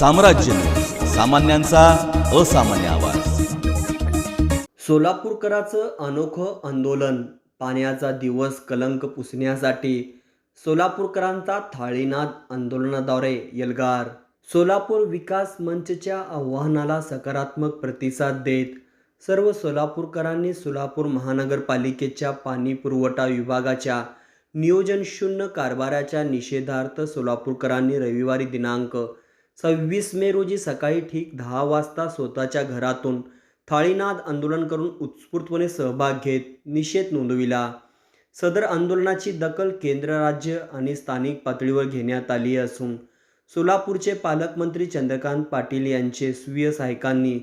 साम्राज्य. सामान्यांचा असामान्य आवाज. सोलापूरकराचं अनोखं आंदोलन पाण्याचा दिवस कलंक पुसण्यासाठी सोलापूरकरांचा थाळीनाद आंदोलनाद्वारे यलगार. सोलापूर विकास मंचच्या आव्हानाला सकारात्मक प्रतिसाद देत सर्व सोलापूरकरांनी सोलापूर महानगरपालिकेच्या पाणी पुरवठा विभागाच्या नियोजनशून्य कारभाराच्या निषेधार्थ सोलापूरकरांनी रविवारी दिनांक सव्वीस मे रोजी सकाळी ठीक दहा वाजता स्वतःच्या घरातून थाळीनाद आंदोलन करून उत्स्फूर्तपणे सहभाग घेत निषेध नोंदविला. सदर आंदोलनाची दखल केंद्र राज्य आणि स्थानिक पातळीवर घेण्यात आली असून सोलापूरचे पालकमंत्री चंद्रकांत पाटील यांचे स्वीय सहायकांनी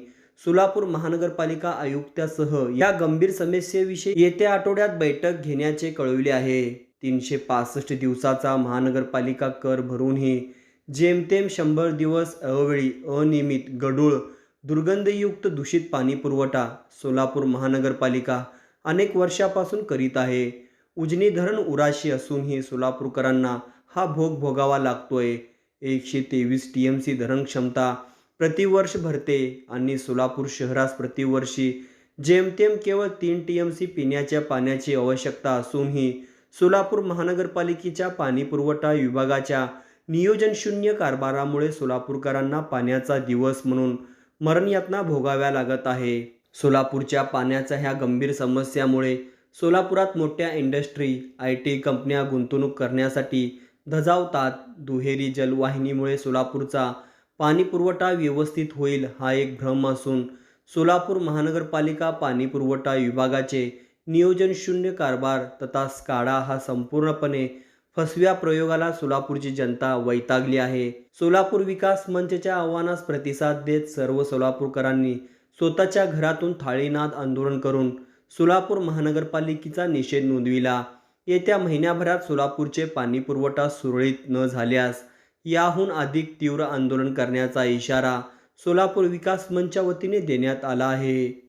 सोलापूर महानगरपालिका आयुक्तासह या गंभीर समस्येविषयी येत्या आठवड्यात बैठक घेण्याचे कळविले आहे. तीनशे पासष्ट दिवसाचा महानगरपालिका कर भरूनही जेमतेम शंभर दिवस अवेळी अनियमित गढूळ दुर्गंधयुक्त दूषित पाणी पुरवठा सोलापूर महानगरपालिका अनेक वर्षापासून करीत आहे. उजनी धरण उराशी असूनही सोलापूरकरांना हा भोग भोगावा लागतोय. एकशे तेवीस टी एम सी धरण क्षमता प्रतिवर्ष भरते आणि सोलापूर शहरास प्रतिवर्षी जेमतेम केवळ तीन टी एम सी पिण्याच्या पाण्याची आवश्यकता असूनही सोलापूर महानगरपालिकेच्या पाणी पुरवठा विभागाच्या नियोजनशून्य कारभारामुळे सोलापूरकरांना पाण्याचा दिवस म्हणून मरणयातना भोगाव्या लागत आहे. सोलापूरच्या पाण्याच्या ह्या गंभीर समस्यामुळे सोलापुरात मोठ्या इंडस्ट्री आय टी कंपन्या गुंतवणूक करण्यासाठी धजावतात. दुहेरी जलवाहिनीमुळे सोलापूरचा पाणीपुरवठा व्यवस्थित होईल हा एक भ्रम असून सोलापूर महानगरपालिका पाणीपुरवठा विभागाचे नियोजनशून्य कारभार तथा स्काडा हा संपूर्णपणे फसव्या प्रयोगाला सोलापूरची जनता वैतागली आहे. सोलापूर विकास मंचच्या आव्हानास प्रतिसाद देत सर्व सोलापूरकरांनी स्वतःच्या घरातून थाळीनाद आंदोलन करून सोलापूर महानगरपालिकेचा निषेध नोंदविला. येत्या महिन्याभरात सोलापूरचे पाणी पुरवठा सुरळीत न झाल्यास याहून अधिक तीव्र आंदोलन करण्याचा इशारा सोलापूर विकास मंचच्या वतीने देण्यात आला आहे.